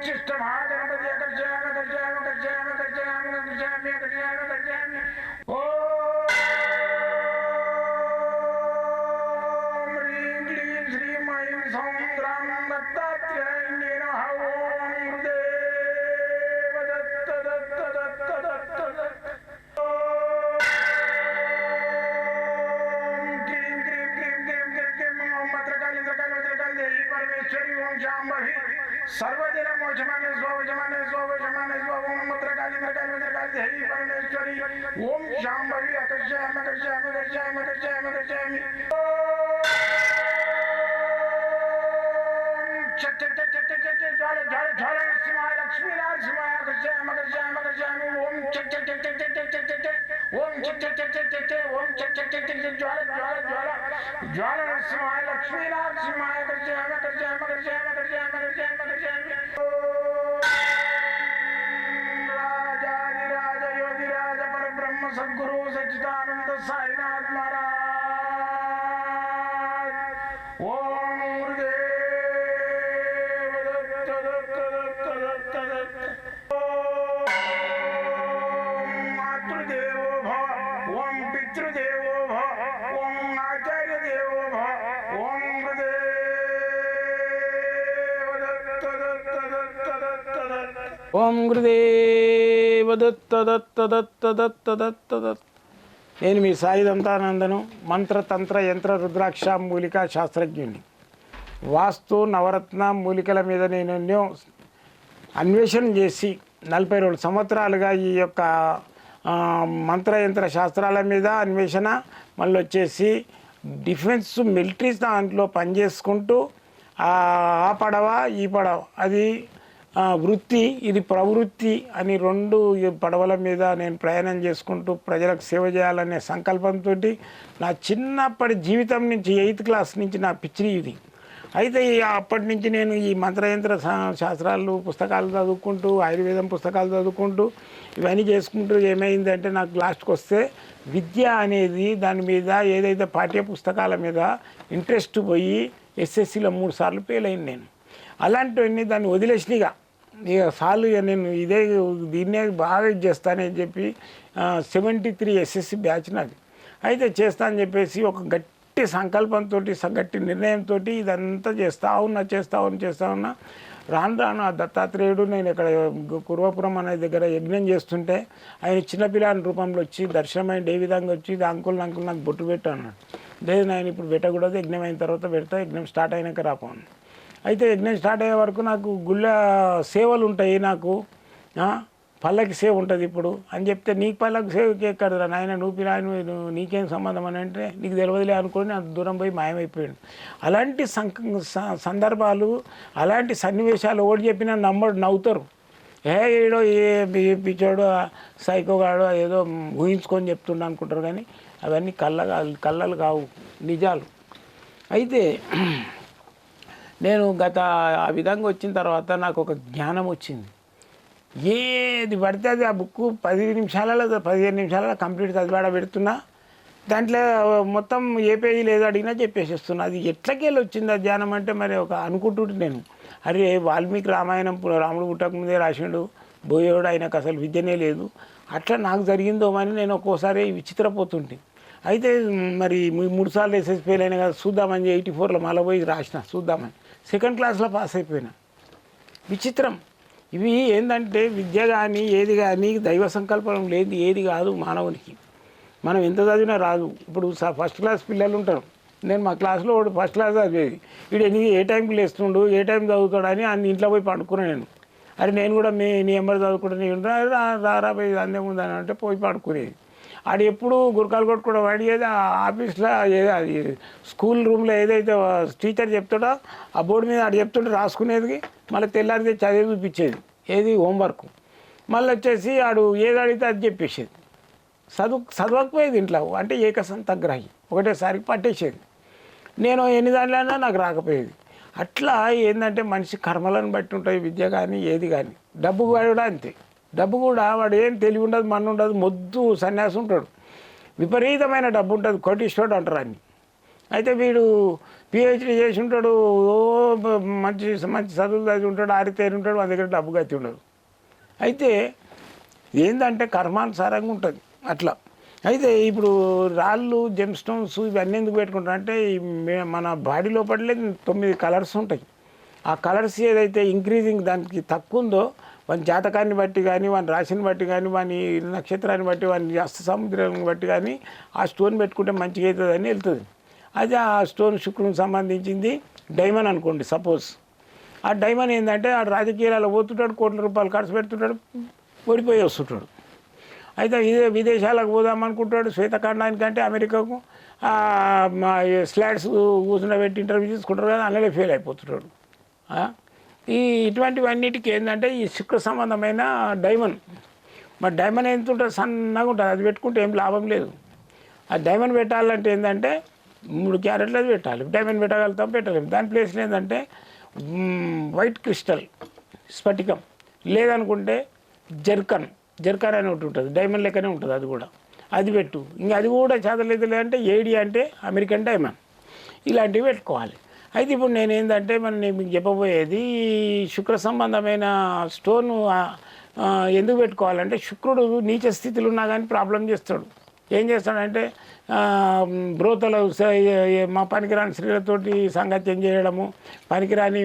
ಉಚ್ಚಿಷ್ಟ ಭಾಗ चरी ओम जांबहि सर्वदिन मोचमाने स्वावे जमाने स्वावे जमाने स्वावे ओम मत्रकाली मत्रकाली मत्रकाली हे परमेश्वरी ओम जांबहि अकर्षय अकर्षय अकर्षय अकर्षय अकर्षय अकर्षय ओम चक चक चक चक चक ओम चक ఓం గురుదేవ దత్త దత్త దత్త దత్త దత్త దత్త. నేను మీ సాయి దంతానందను మంత్రతంత్ర యంత్ర రుద్రాక్ష మూలిక శాస్త్రజ్ఞుని. వాస్తు నవరత్న మూలికల మీద నేను ఎన్నో అన్వేషణ చేసి నలభై రెండు సంవత్సరాలుగా ఈ యొక్క మంత్రయంత్ర శాస్త్రాల మీద అన్వేషణ మళ్ళీ వచ్చేసి డిఫెన్స్ మిలిటరీ దాంట్లో పనిచేసుకుంటూ ఆ ఆ పడవ ఈ పడవ అది వృత్తి ఇది ప్రవృత్తి అని రెండు పడవల మీద నేను ప్రయాణం చేసుకుంటూ ప్రజలకు సేవ చేయాలనే సంకల్పంతో నా చిన్నప్పటి జీవితం నుంచి ఎయిత్ క్లాస్ నుంచి నా పిచ్చిరి ఇది. అయితే అప్పటి నుంచి నేను ఈ మంత్రయంత్ర శా- శాస్త్రాలు పుస్తకాలు చదువుకుంటూ ఆయుర్వేదం పుస్తకాలు చదువుకుంటూ ఇవన్నీ చేసుకుంటూ ఏమైందంటే నాకు లాస్ట్కి వస్తే విద్య అనేది దాని మీద ఏదైతే పాఠ్య పుస్తకాల మీద ఇంట్రెస్ట్ పోయి ఎస్ఎస్సిలో మూడు సార్లు ఫెయిల్ అయింది నేను. అలాంటివన్నీ దాన్ని వదిలేసిన ఇక సార్లు ఇక నేను ఇదే దీన్నే బాగా ఇది చేస్తానని చెప్పి సెవెంటీ త్రీ ఎస్ఎస్సి బ్యాచ్ నాది. అయితే చేస్తా అని చెప్పేసి ఒక గట్టి సంకల్పంతో గట్టి నిర్ణయంతో ఇదంతా చేస్తా ఉన్నా చేస్తా ఉన్నా చేస్తా ఉన్నా రాను రాను ఆ దత్తాత్రేయుడు నేను ఇక్కడ కుర్వపురం అనే దగ్గర యజ్ఞం చేస్తుంటే ఆయన చిన్నపిల్లాని రూపంలో వచ్చి దర్శనమైన ఏ విధంగా వచ్చి ఇది అంకుల్ అంకుల్ నాకు బొట్టు పెట్టు అన్నాడు. లేదు నేను ఇప్పుడు పెట్టకూడదు యజ్ఞం అయిన తర్వాత పెడతా యజ్ఞం స్టార్ట్ అయినాక రాపోను అయితే యజ్ఞం స్టార్ట్ అయ్యే వరకు నాకు గుళ్ళ సేవలు ఉంటాయి నాకు పల్లకి సేవ ఉంటుంది ఇప్పుడు. అని చెప్తే నీకు పల్లకి సేవకి ఎక్కడరా నాయన? నువ్వు పిల్లని నీకేం సంబంధం? అని అంటే నీకు తెలియదులే అనుకుని అంత దూరం పోయి మాయమైపోయాడు. అలాంటి సందర్భాలు అలాంటి సన్నివేశాలు ఒకటి చెప్పినా నమ్మడు నవ్వుతారు. ఏ ఏడో ఏ పి- పిచ్చోడు సైకోగాడు ఏదో ఊహించుకొని చెప్తుండ అనుకుంటారు కానీ అవన్నీ కళ్ళ కళ్ళలు కావు నిజాలు. అయితే నేను గత ఆ విధంగా వచ్చిన తర్వాత నాకు ఒక జ్ఞానం వచ్చింది. ఏది పడితే అది ఆ బుక్ పది నిమిషాలలో పదిహేను నిమిషాలలో కంప్లీట్ చదివాడ పెడుతున్నా దాంట్లో మొత్తం ఏ పేజీ లేదో అడిగినా చెప్పేసేస్తున్నా. అది ఎట్లకెళ్ళి వచ్చింది ఆ ధ్యానం అంటే మరి ఒక అనుకుంటుంటే నేను. అరే వాల్మీకి రామాయణం రాముడు పుట్టక ముందే రాసిండు బోయోడు ఆయనకు అసలు విద్యనే లేదు. అట్లా నాకు జరిగిందో అని నేను ఒక్కోసారి విచిత్రపోతుంటే. అయితే మరి మూడు సార్లు ఎస్ఎస్ ఫెయిల్ అయినా కదా చూద్దామని ఎయిటీ ఫోర్లో మళ్ళీ పోయి రాసిన చూద్దామని. సెకండ్ క్లాస్లో పాస్ అయిపోయినా విచిత్రం. ఇవి ఏంటంటే విద్య కానీ ఏది కానీ దైవ సంకల్పం లేదు ఏది కాదు మానవునికి. మనం ఎంత చదివినా రాదు. ఇప్పుడు స- ఫస్ట్ క్లాస్ పిల్లలు ఉంటారు. నేను మా క్లాస్లో వాడు ఫస్ట్ క్లాస్ చదివేది. వీడు ఎన్ని ఏ టైంకి లేస్తుండు ఏ టైం చదువుతాడు అని అన్ని ఇంట్లో పోయి పండుకున్నాను నేను. అరే నేను కూడా మీ నీ ఎంబర్ చదువుకుంటాను రారా రా రా పోయి అందే ఉందని అంటే పోయి పడుకునేది. ఆడు ఎప్పుడు గురకాలు కొట్టుకోవడం వాడియేది ఆ ఆఫీస్లో ఏదో అది స్కూల్ రూమ్లో ఏదైతే టీచర్ చెప్తాడో ఆ బోర్డు మీద ఆడు చెప్తుంటే రాసుకునేది మళ్ళీ తెల్లారితే చదివి చూపించేది. ఏది హోంవర్క్. మళ్ళీ వచ్చేసి ఆడు ఏది అడిగితే అది చెప్పేసేది. చదువు చదవకపోయేది ఇంట్లో. అంటే ఏకసంతగ్రహి. ఒకటేసారి పట్టేసేది. నేను ఎన్ని దాంట్లైనా నాకు రాకపోయేది. అట్లా ఏంటంటే మనిషి కర్మలను బట్టి ఉంటుంది విద్య కానీ ఏది కానీ. డబ్బు కూడా అంతే. డబ్బు కూడా వాడు ఏం తెలివి ఉండదు మన ఉండదు మొద్దు సన్యాసి ఉంటాడు. విపరీతమైన డబ్బు ఉంటుంది కోటీశ్వరుడు అంటారు అన్ని అయితే వీడు పిహెచ్డి చేసి ఉంటాడు ఓ మంచి మంచి చదువులు చదివి ఉంటాడు ఆరితేరి ఉంటాడు మన దగ్గర డబ్బు గతి ఉండదు. అయితే ఏంటంటే కర్మానుసారంగా ఉంటుంది అట్లా. అయితే ఇప్పుడు రాళ్ళు జెమ్ స్టోన్స్ ఇవన్నీ ఎందుకు పెట్టుకుంటారు అంటే మన బాడీ లోపలే తొమ్మిది కలర్స్ ఉంటాయి. ఆ కలర్స్ ఏదైతే ఇంక్రీజింగ్ దానికి తక్కువ ఉందో వాని జాతకాన్ని బట్టి కానీ వాని రాశిని బట్టి కానీ వాని నక్షత్రాన్ని బట్టి వాని అస్త సముద్రాన్ని బట్టి కానీ ఆ స్టోన్ పెట్టుకుంటే మంచిగా అవుతుందని వెళ్తుంది. అది ఆ స్టోన్ శుక్రునికి సంబంధించింది డైమండ్ అనుకోండి సపోజ్. ఆ డైమండ్ ఏంటంటే ఆ రాజకీయాలలో పోతుంటాడు కోట్ల రూపాయలు ఖర్చు పెడుతుంటాడు ఓడిపోయి వస్తుంటాడు. అయితే ఇదే విదేశాలకు పోదాం అనుకుంటాడు శ్వేతఖండానికంటే అమెరికాకు ఆ, మా ఈ కూర్చుండబెట్టి ఇంటర్వ్యూ తీసుకుంటారు కదా అందులో ఫెయిల్ అయిపోతుంటాడు. ఈ ఇటువంటివన్నిటికీ ఏంటంటే ఈ శుక్ర సంబంధమైన డైమండ్. మరి డైమండ్ ఎంత ఉంటుంది? సన్నగా ఉంటుంది. అది పెట్టుకుంటే ఏం లాభం లేదు. ఆ డైమండ్ పెట్టాలంటే ఏంటంటే మూడు క్యారెట్లు అది పెట్టాలి. డైమండ్ పెట్టగలుగుతాం పెట్టలేము దాని ప్లేస్లో ఏంటంటే వైట్ క్రిస్టల్ స్ఫటికం. లేదనుకుంటే జర్కన్. జర్కన్ అని ఒకటి ఉంటుంది. డైమండ్ లెక్కనే ఉంటుంది అది కూడా. అది పెట్టు. ఇంకా అది కూడా చదవలేదు లేదంటే ఏడి అంటే అమెరికన్ డైమండ్. ఇలాంటివి పెట్టుకోవాలి. అయితే ఇప్పుడు నేను ఏంటంటే మన నేను మీకు చెప్పబోయేది ఈ శుక్ర సంబంధమైన స్టోన్ ఎందుకు పెట్టుకోవాలంటే శుక్రుడు నీచ స్థితిలో ఉన్నా కానీ ప్రాబ్లం చేస్తాడు. ఏం చేస్తాడంటే బ్రోతల బ్రోతలు మా పనికిరాని స్త్రీలతోటి సంగత్యం చేయడము పనికిరాని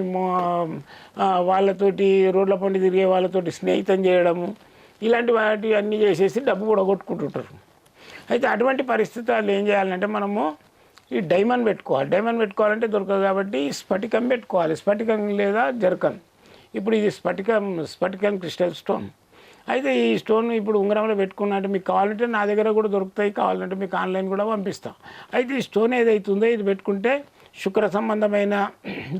వాళ్ళతోటి రోడ్ల పండి తిరిగే వాళ్ళతోటి స్నేహితం చేయడము ఇలాంటి వాటి అన్నీ చేసేసి డబ్బు కూడా కొట్టుకుంటుంటారు అయితే అటువంటి పరిస్థితులు ఏం చేయాలంటే మనము ఈ డైమండ్ పెట్టుకోవాలి. డైమండ్ పెట్టుకోవాలంటే దొరకదు కాబట్టి స్ఫటికం పెట్టుకోవాలి. స్ఫటికం లేదా జర్కన్. ఇప్పుడు ఇది స్ఫటికం స్ఫటికం క్రిస్టల్ స్టోన్. అయితే ఈ స్టోన్ ఇప్పుడు ఉంగరంలో పెట్టుకున్నట్టు మీకు కావాలంటే నా దగ్గర కూడా దొరుకుతాయి. కావాలంటే మీకు ఆన్లైన్ కూడా పంపిస్తాం. అయితే ఈ స్టోన్ ఏదైతుందో ఇది పెట్టుకుంటే శుక్ర సంబంధమైన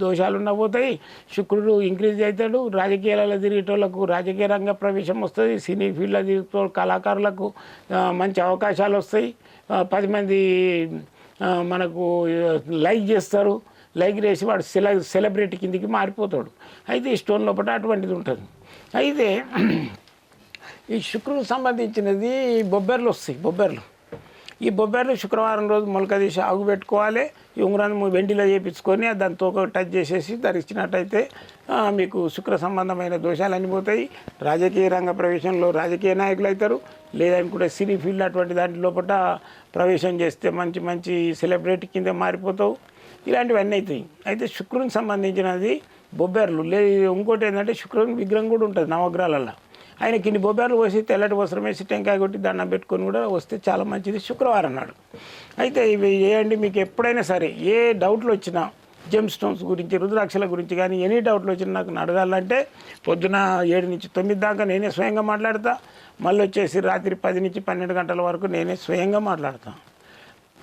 దోషాలు ఉండబోతాయి. పోతాయి శుక్రుడు ఇంక్రీజ్ అవుతాడు. రాజకీయాలలో తిరిగేటోళ్ళకు రాజకీయ రంగ ప్రవేశం వస్తుంది. సినీ ఫీల్డ్లో తిరిగే కళాకారులకు మంచి అవకాశాలు వస్తాయి. పది మంది మనకు లైక్ చేస్తారు. లైక్ చేసి వాడు సెల సెలబ్రిటీ కిందికి మారిపోతాడు. అయితే ఈ స్టోన్ లోపల అటువంటిది ఉంటుంది. అయితే ఈ శుక్రుడికి సంబంధించినది బొబ్బెర్లు వస్తాయి బొబ్బెర్లు. ఈ బొబ్బెర్లు శుక్రవారం రోజు మొలక తీసి ఆగు పెట్టుకోవాలి. ఈ ఉంగరాన్ని వెండిలో చేపించుకొని దాని తోక టచ్ చేసేసి ధరించినట్టయితే ఇచ్చినట్టయితే మీకు శుక్ర సంబంధమైన దోషాలు అనిపోతాయి రాజకీయ రంగ ప్రవేశంలో రాజకీయ నాయకులు అవుతారు. లేదనుకుంటే సినీ ఫీల్డ్ అటువంటి దాని లోపల ప్రవేశం చేస్తే మంచి మంచి సెలబ్రిటీ కింద మారిపోతావు. ఇలాంటివన్నీ అవుతాయి. అయితే శుక్రునికి సంబంధించినది బొబ్బెర్లు. లేదు ఇంకోటి ఏంటంటే శుక్రుని విగ్రహం కూడా ఉంటుంది నవగ్రహాలలో. ఆయనకి ఇన్ని బొబ్బేర్లు పోసి తెల్లటి వస్త్రం వేసి టెంకాయ కొట్టి దండం పెట్టుకొని కూడా వస్తే చాలా మంచిది శుక్రవారం నాడు. అయితే ఇవి చేయండి మీకు ఎప్పుడైనా సరే ఏ డౌట్లు వచ్చినా జెమ్ స్టోన్స్ గురించి రుద్రాక్షల గురించి కానీ ఎనీ డౌట్లు వచ్చినా నాకు అడగాలంటే పొద్దున ఏడు నుంచి తొమ్మిది దాకా నేనే స్వయంగా మాట్లాడతా. మళ్ళీ వచ్చేసి రాత్రి పది నుంచి పన్నెండు గంటల వరకు నేనే స్వయంగా మాట్లాడతా.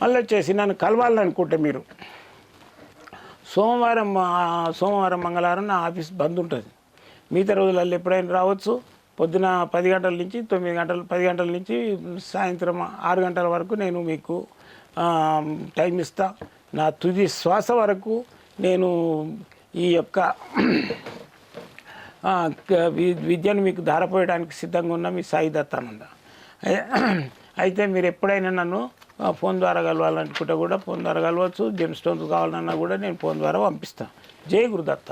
మళ్ళీ వచ్చేసి నన్ను కలవాలనుకుంటే మీరు. సోమవారం సోమవారం మంగళవారం నా ఆఫీస్ బంద్ ఉంటుంది. మిగతా రోజులలో ఎప్పుడైనా రావచ్చు. పొద్దున పది గంటల నుంచి తొమ్మిది గంటలు పది గంటల నుంచి సాయంత్రం ఆరు గంటల వరకు నేను మీకు టైం ఇస్తాను నా తుది శ్వాస వరకు నేను ఈ యొక్క విద్యను మీకు ధారపోయడానికి సిద్ధంగా ఉన్న మీ సాయి దత్తానంద అయితే మీరు ఎప్పుడైనా నన్ను ఫోన్ ద్వారా కలవాలనుకుంటే కూడా ఫోన్ ద్వారా కలవచ్చు జెమ్ స్టోన్స్ కావాలన్నా కూడా నేను ఫోన్ ద్వారా పంపిస్తాను జై గురుదత్త.